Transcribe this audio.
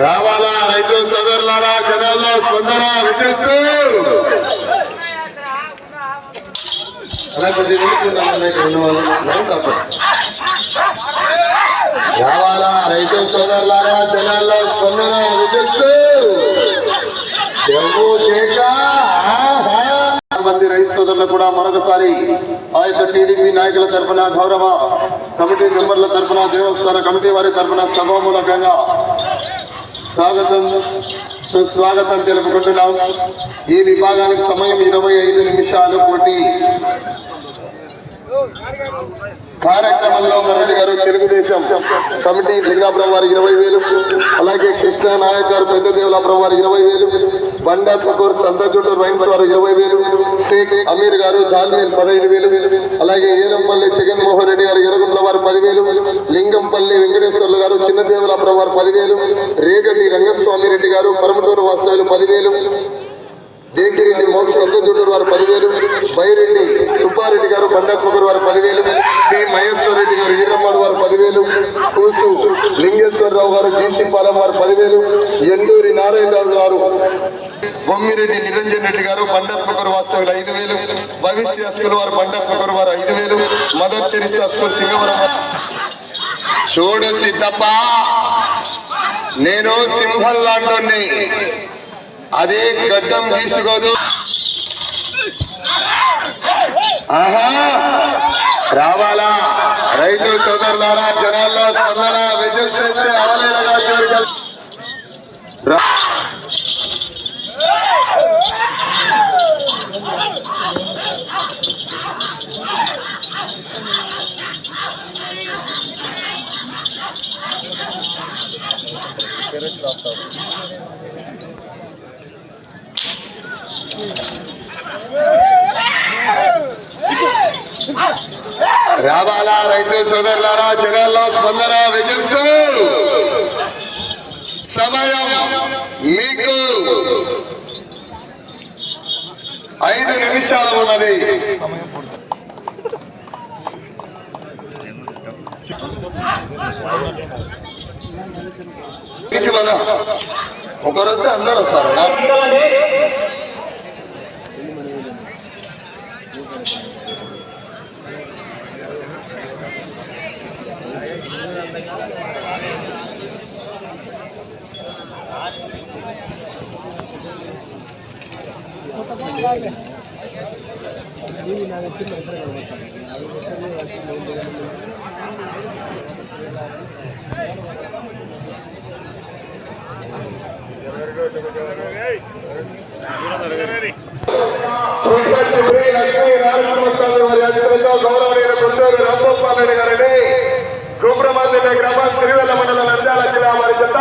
రావాలా? రైతు సోదరులారా జనాల్లో స్పందన వినిపిస్తూ రావాలా? రైతు సోదరులారా జనాల్లో స్పందన వినిపిస్తూ జంబూ కేక, ఆహా. మంది రైతు సోదరులు కూడా మరొకసారి ఆ యొక్క టీడీపీ నాయకుల తరఫున గౌరవ కమిటీ మెంబర్ల తరఫున దేవస్థాన కమిటీ వారి తరఫున సభామూలకంగా స్వాగతం సుస్వాగతం తెలుపుకుంటున్నాం. ఈ విభాగానికి సమయం ఇరవై ఐదు నిమిషాలు పోటీ కార్యక్రమంలో మొదటి గారు తెలుగుదేశం కమిటీ లింగాపురం వారు ఇరవై వేలు అలాగే కృష్ణ నాయక్ గారు పెద్ద దేవులాపురం వారు ఇరవై వేలు బండా కుకూర్ సంతచూటూరు వైన్స్ వారు ఇరవై వేలు షేక్ అమీర్ గారు దాల్మేల్ పదహైదు వేలు అలాగే ఏలంపల్లి జగన్మోహన్ రెడ్డి గారు ఎరగుంట్ల వారు పదివేలు లింగంపల్లి వెంకటేశ్వర్లు గారు చిన్నదేవలాపురం వారు పదివేలు రేగటి రంగస్వామి రెడ్డి గారు పరమటూరు వాస్తవ్యులు పదివేలు జేకిరెడ్డి మోక్ష చంద్రచూడూరు వారు పదివేలు బైరెడ్డి సుబ్బారెడ్డి గారు బండకొకరు వారు పదివేలు పి మహేశ్వర రెడ్డి గారు ఈరమ్మాడు వారు పదివేలు కూసు లింగేశ్వరరావు గారు జీసీ పాలెం వారు పదివేలు ఎండూరి నారాయణరావు గారు బొమ్మిరెడ్డి నిరంజన్ రెడ్డి గారు బండప్పకరు వాస్తవులు ఐదు వేలు. భవిష్య స్కూల్ వారు బండప్పకరు వారు ఐదు వేలు. మదర్ తెరిసా స్కూల్ సింగవరం వారు. చూడు సిద్ధప్ప నేను సింహం లాంటి అదే గడ్డం తీసుకోదు. ఆహా రావాలా? రైతు సోదరులారా జనాల్లో స్పందన విజయం చేస్తే అవలేలగా రావాలా రైతు సోదరులారా జనాల్లో స్పందన విజిల్స్. సమయం మీకు ఐదు నిమిషాలు ఉన్నది. సమయం మన ఒకరు వస్తే అందరు వస్తారు. నా- చిట్ల గౌరవనీయులు గుంటూరు రాంగోపాల్ రెడ్డి గారిని గుబ్రమంది గ్రామం తిరువెల్ల మండలం నంద్యాల జిల్లా వారి చెత్త.